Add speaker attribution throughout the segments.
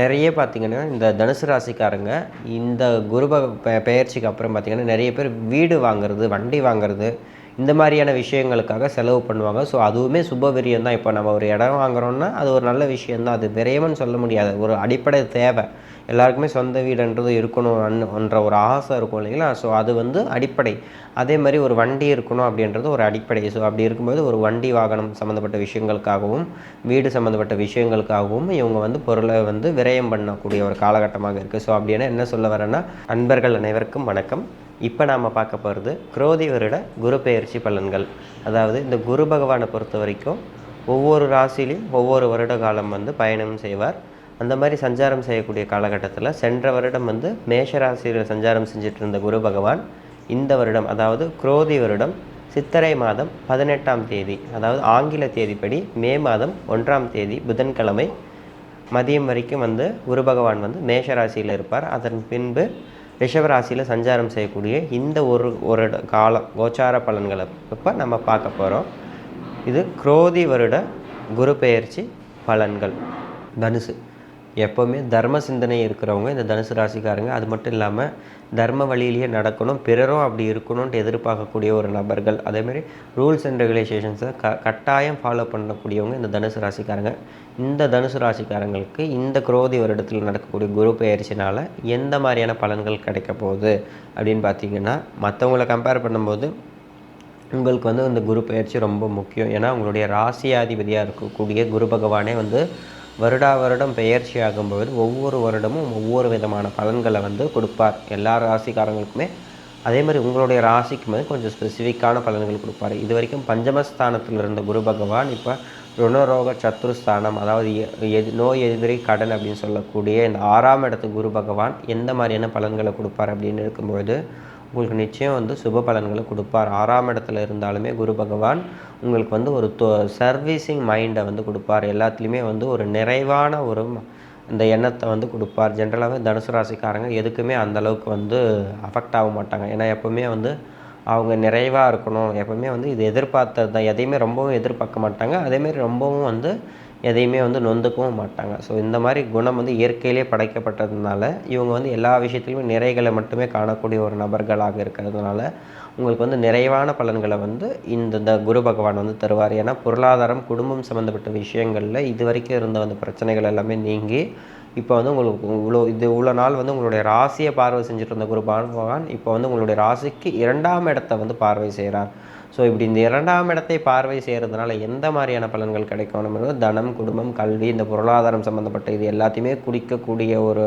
Speaker 1: நிறைய பார்த்திங்கன்னா இந்த தனுசு ராசிக்காரங்க இந்த குருப பெயர்ச்சிக்கு அப்புறம் பார்த்திங்கன்னா நிறைய பேர் வீடு வாங்குறது வண்டி வாங்குறது இந்த மாதிரியான விஷயங்களுக்காக செலவு பண்ணுவாங்க. ஸோ அதுவுமே சுப விரியம் தான் இப்போ நம்ம ஒரு இடம் வாங்குறோன்னா அது ஒரு நல்ல விஷயம்தான். அது விரயம்னு சொல்ல முடியாது. ஒரு அடிப்படை தேவை. எல்லாருக்குமே சொந்த வீடுன்றது இருக்கணும் என்ற ஒரு ஆசை இருக்கும் இல்லைங்களா? ஸோ அது வந்து அடிப்படை. அதே மாதிரி ஒரு வண்டி இருக்கணும் அப்படின்றது ஒரு அடிப்படை. ஸோ அப்படி இருக்கும்போது ஒரு வண்டி வாகனம் சம்மந்தப்பட்ட விஷயங்களுக்காகவும் வீடு சம்மந்தப்பட்ட விஷயங்களுக்காகவும் இவங்க வந்து பொருளை வந்து விரயம் பண்ணக்கூடிய ஒரு காலகட்டமாக இருக்குது ஸோ அப்படின்னா என்ன சொல்ல வரேன்னா அன்பர்கள் அனைவருக்கும் வணக்கம். இப்போ நாம் பார்க்க போகிறது குரோதி வருட குரு பெயர்ச்சி பலன்கள். அதாவது இந்த குரு பகவானை பொறுத்த வரைக்கும் ஒவ்வொரு ராசிலையும் ஒவ்வொரு வருட காலம் வந்து பயணம் செய்வார். அந்த மாதிரி சஞ்சாரம் செய்யக்கூடிய காலகட்டத்தில் சென்ற வருடம் வந்து மேஷராசியில் சஞ்சாரம் செஞ்சிட்டு இருந்த குரு பகவான் இந்த வருடம் அதாவது குரோதி வருடம் சித்திரை மாதம் பதினெட்டாம் தேதி அதாவது ஆங்கில தேதிப்படி மே மாதம் ஒன்றாம் தேதி புதன்கிழமை மதியம் வரைக்கும் வந்து குரு பகவான் வந்து மேஷராசியில் இருப்பார். அதன் பின்பு ரிஷபராசியில் சஞ்சாரம் செய்யக்கூடிய இந்த ஒரு ஒரு காலம் கோச்சார பலன்களை இப்போ நம்ம பார்க்க போகிறோம் இது குரோதி வருட குரு பெயர்ச்சி பலன்கள். தனுசு. எப்போவுமே தர்ம சிந்தனை இருக்கிறவங்க இந்த தனுசு ராசிக்காரங்க அது மட்டும் இல்லாமல் தர்ம வழியிலேயே நடக்கணும் பிறரும் அப்படி இருக்கணும்னு எதிர்பார்க்கக்கூடிய ஒரு நபர்கள். அதேமாரி ரூல்ஸ் அண்ட் ரெகுலேஷேஷன்ஸை க கட்டாயம் ஃபாலோ பண்ணக்கூடியவங்க இந்த தனுசு ராசிக்காரங்க. இந்த தனுசு ராசிக்காரங்களுக்கு இந்த குரோதி வருடத்தில் நடக்கக்கூடிய குரு பெயர்ச்சினால் எந்த மாதிரியான பலன்கள் கிடைக்க போகுது அப்படின்னு பார்த்தீங்கன்னா மற்றவங்கள கம்பேர் பண்ணும்போது உங்களுக்கு வந்து இந்த குரு பயிற்சி ரொம்ப முக்கியம். ஏன்னா உங்களுடைய ராசியாதிபதியாக இருக்கக்கூடிய குரு பகவானே வந்து வருடா வருடம் பெயர்ச்சி ஆகும்போது ஒவ்வொரு வருடமும் ஒவ்வொரு விதமான பலன்களை வந்து கொடுப்பார். எல்லா ராசிக்காரங்களுக்குமே அதே மாதிரி உங்களுடைய ராசிக்கு கொஞ்சம் ஸ்பெசிஃபிக்கான பலன்கள் கொடுப்பார். இது வரைக்கும் பஞ்சமஸ்தானத்தில் இருந்த குரு பகவான் இப்போ ருணரோக சத்ருஸ்தானம் அதாவது எ- எது நோய் எதிரி கடன் அப்படின்னு சொல்லக்கூடிய இந்த ஆறாம் இடத்து குரு பகவான் எந்த மாதிரியான பலன்களை கொடுப்பார் அப்படின்னு இருக்கும்பொழுது உங்களுக்கு நிச்சயம் வந்து சுப பலன்களை கொடுப்பார். ஆறாம் இடத்துல இருந்தாலுமே குரு பகவான் உங்களுக்கு வந்து ஒரு தொ சர்வீசிங் மைண்டை வந்து கொடுப்பார். எல்லாத்துலேயுமே வந்து ஒரு நிறைவான ஒரு அந்த எண்ணத்தை வந்து கொடுப்பார். ஜென்ரலாகவே தனுசு ராசிக்காரங்க எதுக்குமே அந்த அளவுக்கு வந்து அஃபெக்ட் ஆக மாட்டாங்க. ஏன்னா எப்போவுமே வந்து அவங்க நிறைவாக இருக்கணும். எப்போவுமே வந்து இது எதிர்பார்த்தது தான். எதையுமே ரொம்பவும் எதிர்பார்க்க மாட்டாங்க. அதேமாரி ரொம்பவும் வந்து எதையுமே வந்து நொந்துக்கவும் மாட்டாங்க. ஸோ இந்த மாதிரி குணம் வந்து இயற்கையிலே படைக்கப்பட்டதுனால இவங்க வந்து எல்லா விஷயத்துலையுமே நிறைகளை மட்டுமே காணக்கூடிய ஒரு நபர்களாக இருக்கிறதுனால உங்களுக்கு வந்து நிறைவான பலன்களை வந்து இந்த இந்த குரு பகவான் வந்து தருவார். ஏன்னா பொருளாதாரம் குடும்பம் சம்மந்தப்பட்ட விஷயங்களில் இது வரைக்கும் இருந்த அந்த பிரச்சனைகள் எல்லாமே நீங்கி இப்போ வந்து உங்களுக்கு இவ்வளோ இது இவ்வளோ நாள் வந்து உங்களுடைய ராசியை பார்வை செஞ்சுட்டு இருந்த குரு பகவான் இப்போ வந்து உங்களுடைய ராசிக்கு இரண்டாம் இடத்த வந்து பார்வை செய்கிறார் ஸோ இப்படி இந்த இரண்டாம் இடத்தை பார்வை செய்கிறதுனால எந்த மாதிரியான பலன்கள் கிடைக்கும் நம்ம தனம் குடும்பம் கல்வி இந்த பொருளாதாரம் சம்மந்தப்பட்ட இது எல்லாத்தையுமே குடிக்கக்கூடிய ஒரு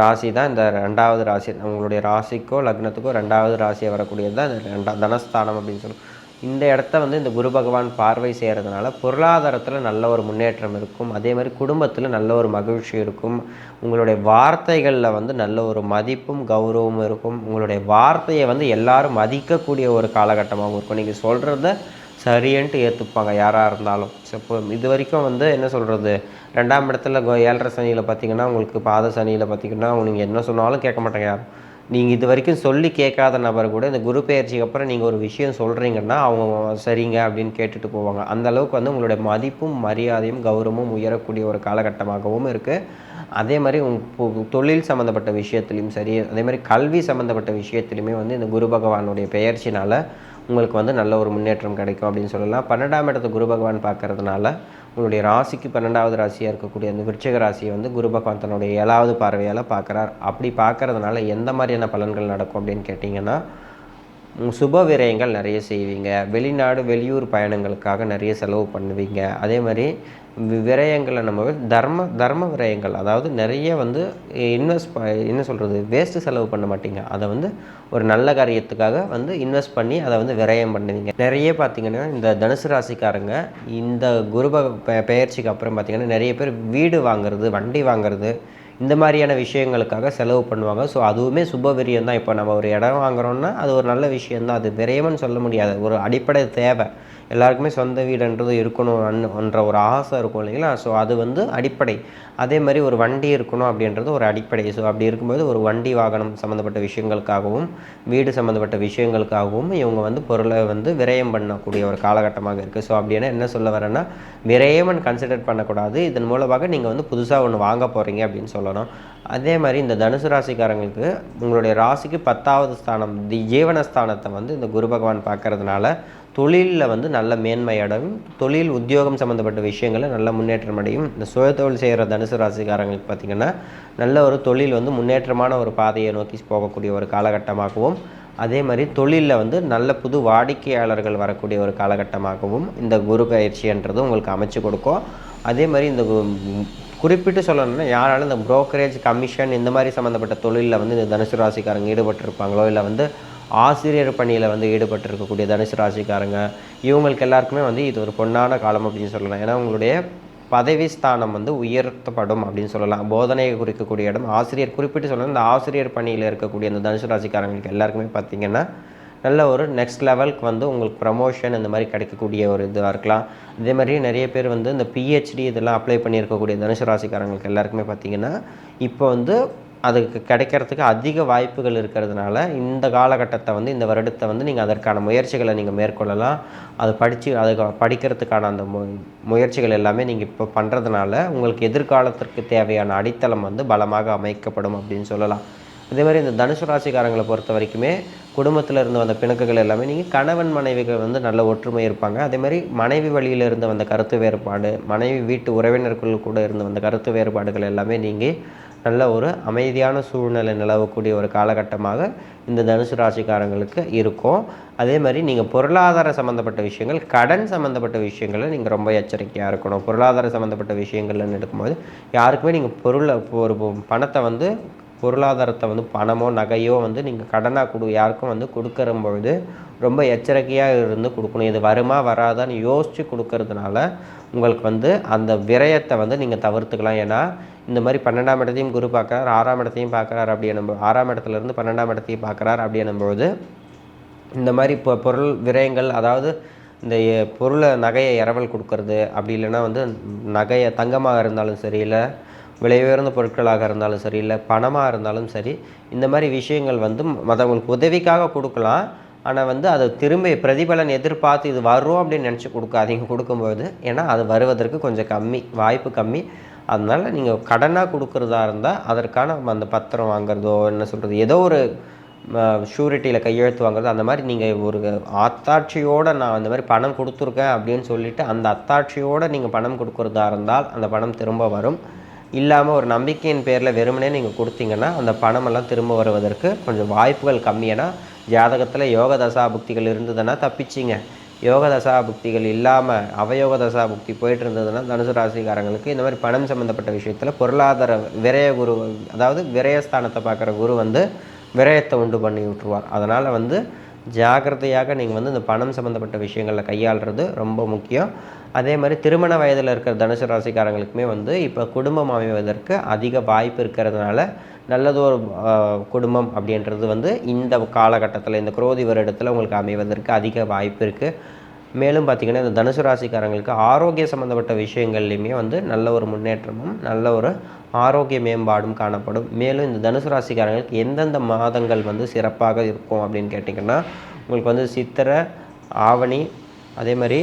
Speaker 1: ராசி தான் இந்த ரெண்டாவது ராசி. உங்களுடைய ராசிக்கோ லக்னத்துக்கோ ரெண்டாவது ராசியை வரக்கூடியது தான் இந்த ரெண்டா தனஸ்தானம் அப்படின்னு சொல்லுவோம். இந்த இடத்த வந்து இந்த குரு பகவான் பார்வை செய்கிறதுனால பொருளாதாரத்தில் நல்ல ஒரு முன்னேற்றம் இருக்கும். அதே மாதிரி குடும்பத்தில் நல்ல ஒரு மகிழ்ச்சி இருக்கும். உங்களுடைய வார்த்தைகளில் வந்து நல்ல ஒரு மதிப்பும் கௌரவமும் இருக்கும். உங்களுடைய வார்த்தையை வந்து எல்லாரும் மதிக்கக்கூடிய ஒரு காலகட்டமாகவும் இருக்கும். நீங்கள் சொல்கிறத சரியன்ட்டு ஏற்றுப்பாங்க யாராக இருந்தாலும். இப்போ இது வரைக்கும் வந்து என்ன சொல்கிறது ரெண்டாம் இடத்துல ஏழரை சனியில் பார்த்தீங்கன்னா உங்களுக்கு பாத சனியில் பார்த்தீங்கன்னா நீங்கள் என்ன சொன்னாலும் கேட்க மாட்டாங்க யாரும். நீங்கள் இது வரைக்கும் சொல்லி கேட்காத நபர் கூட இந்த குரு பயிற்சிக்கு அப்புறம் நீங்கள் ஒரு விஷயம் சொல்கிறீங்கன்னா அவங்க சரிங்க அப்படின்னு கேட்டுட்டு போவாங்க. அந்த அளவுக்கு வந்து உங்களுடைய மதிப்பும் மரியாதையும் கௌரவமும் உயரக்கூடிய ஒரு காலகட்டமாகவும் இருக்குது அதே மாதிரி உங் தொழில் சம்மந்தப்பட்ட விஷயத்துலையும் சரி அதே மாதிரி கல்வி சம்மந்தப்பட்ட விஷயத்துலையுமே வந்து இந்த குரு பகவானுடைய பெயர்ச்சினால் உங்களுக்கு வந்து நல்ல ஒரு முன்னேற்றம் கிடைக்கும் அப்படின்னு சொல்லலாம். பன்னெண்டாம் இடத்த குரு பகவான் பார்க்கறதுனால உங்களுடைய ராசிக்கு பன்னெண்டாவது ராசியாக இருக்கக்கூடிய அந்த விருச்சக ராசியை வந்து குரு பகவான் தன்னுடைய ஏழாவது பார்வையால் பார்க்குறார். அப்படி பார்க்கறதுனால எந்த மாதிரியான பலன்கள் நடக்கும் அப்படின்னு கேட்டிங்கன்னா சுப விரயங்கள் நிறைய செய்வீங்க. வெளிநாடு வெளியூர் பயணங்களுக்காக நிறைய செலவு பண்ணுவீங்க. அதே மாதிரி விரயங்களை நம்ம தர்ம தர்ம விரயங்கள். அதாவது நிறைய வந்து இன்வெஸ்ட் என்ன சொல்கிறது வேஸ்ட்டு செலவு பண்ண மாட்டீங்க. அதை வந்து ஒரு நல்ல காரியத்துக்காக வந்து இன்வெஸ்ட் பண்ணி அதை வந்து விரயம் பண்ணுவீங்க நிறைய பார்த்தீங்கன்னா இந்த தனுசு ராசிக்காரங்க இந்த குருப பெயர்ச்சிக்கு அப்புறம் பார்த்தீங்கன்னா நிறைய பேர் வீடு வாங்குறது வண்டி வாங்குறது இந்த மாதிரியான விஷயங்களுக்காக செலவு பண்ணுவாங்க. ஸோ அதுவுமே சுப விரியம் தான். இப்போ நம்ம ஒரு இடம் வாங்குறோன்னா அது ஒரு நல்ல விஷயம்தான். அது விரயம்னு சொல்ல முடியாது. ஒரு அடிப்படை தேவை. எல்லாருக்குமே சொந்த வீடுன்றது இருக்கணும் இருக்கணும்ன்ற ஒரு ஆசை இருக்கும் இல்லைங்களா? ஸோ அது வந்து அடிப்படை. அதே மாதிரி ஒரு வண்டி இருக்கணும் அப்படின்றது ஒரு அடிப்படை. ஸோ அப்படி இருக்கும்போது ஒரு வண்டி வாகனம் சம்மந்தப்பட்ட விஷயங்களுக்காகவும் வீடு சம்மந்தப்பட்ட விஷயங்களுக்காகவும் இவங்க வந்து பொருளை வந்து விரயம் பண்ணக்கூடிய ஒரு காலகட்டமாக இருக்குது ஸோ அப்படின்னா என்ன சொல்ல வரேன்னா விரயமன் கன்சிடர் பண்ணக்கூடாது. இதன் மூலமாக நீங்கள் வந்து புதுசாக ஒன்று வாங்க போகிறீங்க அப்படின்னு சொல்லணும். அதே மாதிரி இந்த தனுசு ராசிக்காரங்களுக்கு உங்களுடைய ராசிக்கு பத்தாவது ஸ்தானம் தி ஜீவனஸ்தானத்தை வந்து இந்த குரு பகவான் பார்க்கறதுனால தொழிலில் வந்து நல்ல மேன்மை அடையும். தொழில் உத்தியோகம் சம்மந்தப்பட்ட விஷயங்களில் நல்ல முன்னேற்றம் அடையும். இந்த சுய தொழில் செய்கிற தனுசு ராசிக்காரங்களுக்கு பார்த்திங்கன்னா நல்ல ஒரு தொழில் வந்து முன்னேற்றமான ஒரு பாதையை நோக்கி போகக்கூடிய ஒரு காலகட்டமாகவும் அதே மாதிரி தொழிலில் வந்து நல்ல புது வாடிக்கையாளர்கள் வரக்கூடிய ஒரு காலகட்டமாகவும் இந்த குரு பயிற்சின்றது உங்களுக்கு அமைச்சு கொடுக்கும். அதே மாதிரி இந்த கு- குறிப்பிட்டு சொல்லணும்னா யாராலும் இந்த புரோக்கரேஜ் கமிஷன் இந்த மாதிரி சம்மந்தப்பட்ட தொழிலில் வந்து இந்த தனுசு ராசிக்காரங்க ஈடுபட்டிருப்பாங்களோ இல்லை வந்து ஆசிரியர் பணியில் வந்து ஈடுபட்டிருக்கக்கூடிய தனுசு ராசிக்காரங்க இவங்களுக்கு எல்லாருக்குமே வந்து இது ஒரு பொன்னான காலம் அப்படின்னு சொல்லலாம். ஏன்னா உங்களுடைய பதவி ஸ்தானம் வந்து உயர்த்தப்படும் அப்படின்னு சொல்லலாம். போதனையை குறிக்கக்கூடிய இடம். ஆசிரியர் குறிப்பிட்டு சொல்லணும் இந்த ஆசிரியர் பணியில் இருக்கக்கூடிய இந்த தனுசு ராசிக்காரங்களுக்கு எல்லாருக்குமே பார்த்தீங்கன்னா நல்ல ஒரு நெக்ஸ்ட் லெவலுக்கு வந்து உங்களுக்கு ப்ரமோஷன் இந்த மாதிரி கிடைக்கக்கூடிய ஒரு இதுவாக இருக்கலாம். அதே மாதிரி நிறைய பேர் வந்து இந்த பிஹெச்டி இதெல்லாம் அப்ளை பண்ணியிருக்கக்கூடிய தனுசு ராசிக்காரங்களுக்கு எல்லாருக்குமே பார்த்தீங்கன்னா இப்போ வந்து அதுக்கு கிடைக்கிறதுக்கு அதிக வாய்ப்புகள் இருக்கிறதுனால இந்த காலகட்டத்தை வந்து இந்த வருடத்தை வந்து நீங்கள் அதற்கான முயற்சிகளை நீங்கள் மேற்கொள்ளலாம். அது படித்து அதுக்கு படிக்கிறதுக்கான அந்த மு முயற்சிகள் எல்லாமே நீங்கள் இப்போ பண்ணுறதுனால உங்களுக்கு எதிர்காலத்திற்கு தேவையான அடித்தளம் வந்து பலமாக அமைக்கப்படும் அப்படின்னு சொல்லலாம். அதே மாதிரி இந்த தனுசு ராசிக்காரங்களை பொறுத்த வரைக்குமே குடும்பத்தில் இருந்து வந்த பிணக்குகள் எல்லாமே நீங்கள் கணவன் மனைவிகள் வந்து நல்ல ஒற்றுமை இருப்பாங்க. அதே மாதிரி மனைவி வழியில் இருந்து வந்த கருத்து வேறுபாடு மனைவி வீட்டு உறவினர்கள் கூட இருந்து வந்த கருத்து வேறுபாடுகள் எல்லாமே நீங்கள் நல்ல ஒரு அமைதியான சூழ்நிலை நிலவக்கூடிய ஒரு காலகட்டமாக இந்த தனுசு ராசிக்காரங்களுக்கு இருக்கும். அதே மாதிரி நீங்கள் பொருளாதார சம்மந்தப்பட்ட விஷயங்கள் கடன் சம்மந்தப்பட்ட விஷயங்களில் நீங்கள் ரொம்ப எச்சரிக்கையாக இருக்கணும். பொருளாதார சம்மந்தப்பட்ட விஷயங்கள்னு எடுக்கும்போது யாருக்குமே நீங்கள் பொருளை ஒரு பணத்தை வந்து பொருளாதாரத்தை வந்து பணமோ நகையோ வந்து நீங்கள் கடனாக கொடு யாருக்கும் வந்து கொடுக்கற பொழுது ரொம்ப எச்சரிக்கையாக இருந்து கொடுக்கணும். இது வருமா வராதான்னு யோசித்து கொடுக்கறதுனால உங்களுக்கு வந்து அந்த விரயத்தை வந்து நீங்கள் தவிர்த்துக்கலாம். ஏன்னா இந்த மாதிரி பன்னெண்டாம் இடத்தையும் குரு பார்க்குறார் ஆறாம் இடத்தையும் பார்க்குறாரு அப்படி என்னும் ஆறாம் இடத்துலேருந்து பன்னெண்டாம் இடத்தையும் பார்க்குறாரு அப்படி என்னும்போது இந்த மாதிரி இப்போ பொருள் விரயங்கள் அதாவது இந்த பொருளை நகையை இரவல் கொடுக்கறது அப்படி இல்லைன்னா வந்து நகையை தங்கமாக இருந்தாலும் சரி இல்லை விலை உயர்ந்த பொருட்களாக இருந்தாலும் சரி இல்லை பணமாக இருந்தாலும் சரி இந்த மாதிரி விஷயங்கள் வந்து மற்றவங்களுக்கு உதவிக்காக கொடுக்கலாம். ஆனால் வந்து அதை திரும்ப பிரதிபலன் எதிர்பார்த்து இது வரும் அப்படின்னு நினச்சி கொடுக்காதீங்க கொடுக்கும்போது ஏன்னா அது வருவதற்கு கொஞ்சம் கம்மி வாய்ப்பு கம்மி. அதனால் நீங்கள் கடனாக கொடுக்குறதா இருந்தால் அதற்கான அந்த பத்திரம் வாங்குறதோ என்ன சொல்கிறது ஏதோ ஒரு ஷூரிட்டியில் கையெழுத்து வாங்குறது அந்த மாதிரி நீங்கள் ஒரு அத்தாட்சியோடு நான் அந்த மாதிரி பணம் கொடுத்துருக்கேன் அப்படின்னு சொல்லிவிட்டு அந்த அத்தாட்சியோடு நீங்கள் பணம் கொடுக்குறதா இருந்தால் அந்த பணம் திரும்ப வரும். இல்லாமல் ஒரு நம்பிக்கையின் பேரில் வெறுமனே நீங்கள் கொடுத்தீங்கன்னா அந்த பணமெல்லாம் திரும்ப வருவதற்கு கொஞ்சம் வாய்ப்புகள் கம்மி ஏன்னா ஜாதகத்தில் யோக தசா புக்திகள் இருந்ததுன்னா தப்பிச்சிங்க. யோக தசா புக்திகள் இல்லாமல் அவயோக தசா புக்தி போயிட்டு இருந்ததுன்னா தனுசு ராசிக்காரங்களுக்கு இந்த மாதிரி பணம் சம்மந்தப்பட்ட விஷயத்தில் பொருளாதார விரய குரு அதாவது விரயஸ்தானத்தை பார்க்குற குரு வந்து விரயத்தை உண்டு பண்ணி விட்டுருவார். அதனால் வந்து ஜாக்கிரதையாக நீங்கள் வந்து இந்த பணம் சம்மந்தப்பட்ட விஷயங்களில் கையாளுறது ரொம்ப முக்கியம். அதே மாதிரி திருமண வயதில் இருக்கிற தனுசு ராசிக்காரங்களுக்குமே வந்து இப்போ குடும்பம் அமைவதற்கு அதிக வாய்ப்பு இருக்கிறதுனால நல்லது ஒரு குடும்பம் அப்படின்றது வந்து இந்த காலகட்டத்தில் இந்த குரோதி வருடத்தில் உங்களுக்கு அமைவதற்கு அதிக வாய்ப்பு இருக்குது மேலும் பார்த்திங்கன்னா இந்த தனுசு ராசிக்காரங்களுக்கு ஆரோக்கிய சம்மந்தப்பட்ட விஷயங்கள்லையுமே வந்து நல்ல ஒரு முன்னேற்றமும் நல்ல ஒரு ஆரோக்கிய மேம்பாடும் காணப்படும். மேலும் இந்த தனுசு ராசிக்காரங்களுக்கு எந்தெந்த மாதங்கள் வந்து சிறப்பாக இருக்கும் அப்படின்னு கேட்டிங்கன்னா உங்களுக்கு வந்து சித்திரை ஆவணி அதே மாதிரி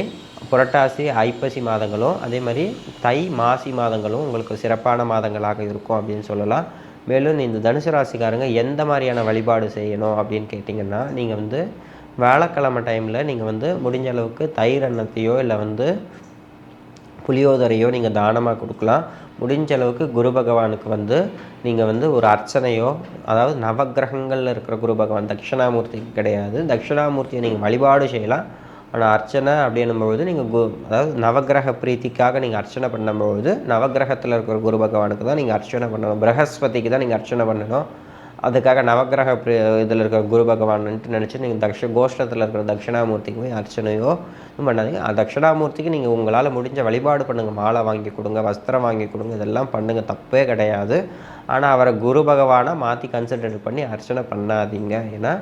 Speaker 1: புரட்டாசி ஐப்பசி மாதங்களும் அதே மாதிரி தை மாசி மாதங்களும் உங்களுக்கு சிறப்பான மாதங்களாக இருக்கும் அப்படின்னு சொல்லலாம். மேலும் இந்த தனுசு ராசிக்காரங்க எந்த மாதிரியான வழிபாடு செய்யணும் அப்படின்னு கேட்டிங்கன்னா நீங்கள் வந்து வியாழக்கிழமை டைமில் நீங்கள் வந்து முடிஞ்ச அளவுக்கு தயிர் அன்னத்தையோ இல்லை வந்து புளியோதரையோ நீங்கள் தானமாக கொடுக்கலாம். முடிஞ்ச அளவுக்கு குரு பகவானுக்கு வந்து நீங்கள் வந்து ஒரு அர்ச்சனையோ அதாவது நவக்கிரகங்களில் இருக்கிற குரு பகவான் தட்சிணாமூர்த்திக்கு கிடையாது. தட்சிணாமூர்த்தியை நீங்கள் வழிபாடு செய்யலாம். ஆனால் அர்ச்சனை அப்படின்னும்போது நீங்கள் கு அதாவது நவக்கிரக பிரீத்திக்காக நீங்கள் அர்ச்சனை பண்ணும்போது நவக்கிரகத்தில் இருக்கிற குரு பகவானுக்கு தான் நீங்கள் அர்ச்சனை பண்ணணும். பிரகஸ்பதிக்கு தான் நீங்கள் அர்ச்சனை பண்ணணும். அதுக்காக நவக்கிரக இதில் இருக்கிற குரு பகவான்ட்டு நினச்சி நீங்கள் தக்ஷ கோஷ்டத்தில் இருக்கிற தட்சிணாமூர்த்திக்கு போய் அர்ச்சனையோ பண்ணாதீங்க. அது தட்சிணாமூர்த்திக்கு நீங்கள் உங்களால் முடிஞ்ச வழிபாடு பண்ணுங்கள் மாலை வாங்கி கொடுங்க வஸ்திரம் வாங்கி கொடுங்க இதெல்லாம் பண்ணுங்கள் தப்பே கிடையாது. ஆனால் அவரை குரு பகவானை மாற்றி கன்சிடர் பண்ணி அர்ச்சனை பண்ணாதீங்க. ஏன்னா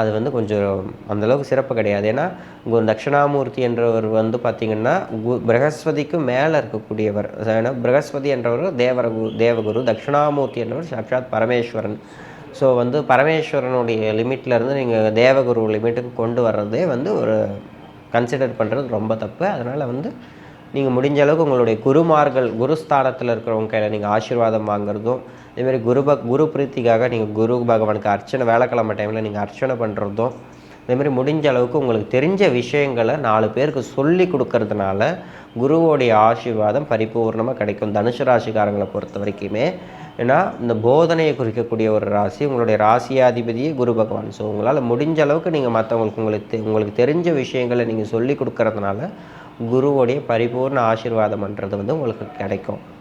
Speaker 1: அது வந்து கொஞ்சம் அந்தளவுக்கு சிறப்பு கிடையாது. ஏன்னா உங்கள் தட்சிணாமூர்த்தி என்றவர் வந்து பார்த்திங்கன்னா கு பிரகஸ்பதிக்கு மேலே இருக்கக்கூடியவர். ஏன்னா பிரகஸ்பதி என்றவர் தேவரகு தேவகுரு தட்சிணாமூர்த்தி என்றவர் சாட்சாத் பரமேஸ்வரன். ஸோ வந்து பரமேஸ்வரனுடைய லிமிட்லேருந்து நீங்கள் தேவகுரு லிமிட்டுக்கு கொண்டு வர்றதே வந்து ஒரு கன்சிடர் பண்ணுறது ரொம்ப தப்பு. அதனால் வந்து நீங்கள் முடிஞ்ச அளவுக்கு உங்களுடைய குருமார்கள் குருஸ்தானத்தில் இருக்கிறவங்க கையில் நீங்கள் ஆசீர்வாதம் வாங்குறதும் இதேமாரி குரு பக் குரு பிரீத்திக்காக நீங்கள் குரு பகவானுக்கு அர்ச்சனை வேலைக்கிழமை டைமில் நீங்கள் அர்ச்சனை பண்ணுறதும் இதேமாரி முடிஞ்ச அளவுக்கு உங்களுக்கு தெரிஞ்ச விஷயங்களை நாலு பேருக்கு சொல்லி கொடுக்கறதுனால குருவோடைய ஆசீர்வாதம் பரிபூர்ணமாக கிடைக்கும். தனுசு ராசிக்காரங்களை பொறுத்த வரைக்குமே. ஏன்னா இந்த போதனையை குறிக்கக்கூடிய ஒரு ராசி உங்களுடைய ராசியாதிபதியே குரு பகவான். ஸோ உங்களால் முடிஞ்ச அளவுக்கு நீங்கள் மற்றவங்களுக்கு உங்களுக்கு தெ- உங்களுக்கு தெரிஞ்ச விஷயங்களை நீங்கள் சொல்லி கொடுக்கறதுனால குருவோடைய பரிபூர்ண ஆசீர்வாதம்ன்றது வந்து உங்களுக்கு கிடைக்கும்.